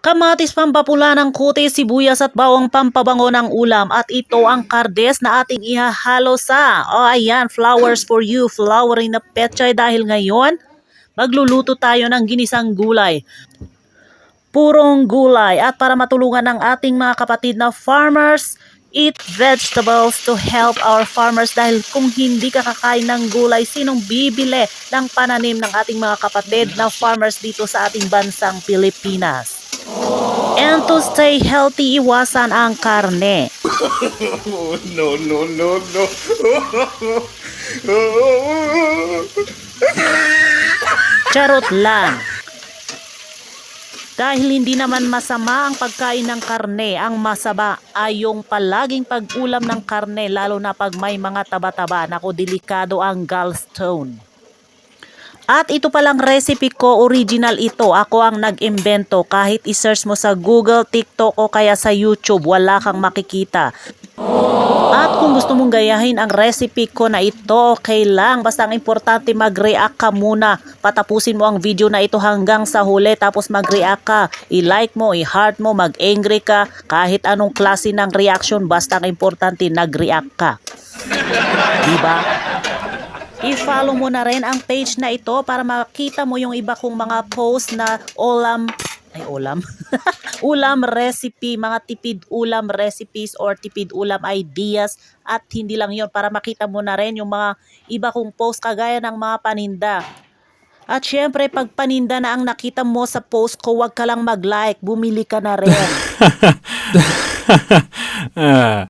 Kamatis pampapula ng kutis, sibuyas at bawang pampabango ng ulam at ito ang kardes na ating ihahalo sa, o ayan, flowers for you, flowering na petchay dahil ngayon, magluluto tayo ng ginisang gulay. Purong gulay at para matulungan ng ating mga kapatid na farmers, eat vegetables to help our farmers dahil kung hindi ka kakain ng gulay, sinong bibili ng pananim ng ating mga kapatid na farmers dito sa ating bansang Pilipinas? And to stay healthy, iwasan ang karne. No, no, no, no. Charot lang. Dahil hindi naman masama ang pagkain ng karne, ang masaba ay yung palaging pag-ulam ng karne lalo na pag may mga taba-taba. Naku, delikado ang gallstone. At ito palang recipe ko, original ito. Ako ang nag-imbento. Kahit isearch mo sa Google, TikTok o kaya sa YouTube, wala kang makikita. At kung gusto mong gayahin ang recipe ko na ito, okay lang. Basta ang importante mag-react ka muna. Patapusin mo ang video na ito hanggang sa huli tapos mag-react ka. I-like mo, i-heart mo, mag-angry ka. Kahit anong klase ng reaction, basta ang importante nag-react ka. Diba? I-follow mo na rin ang page na ito para makita mo yung iba kong mga post na ulam ay ulam? Ulam recipe mga tipid ulam recipes or tipid ulam ideas. At hindi lang yon para makita mo na rin yung mga iba kong post kagaya ng mga paninda. At syempre pag paninda na ang nakita mo sa post ko wag ka lang mag-like bumili ka na rin. Ah.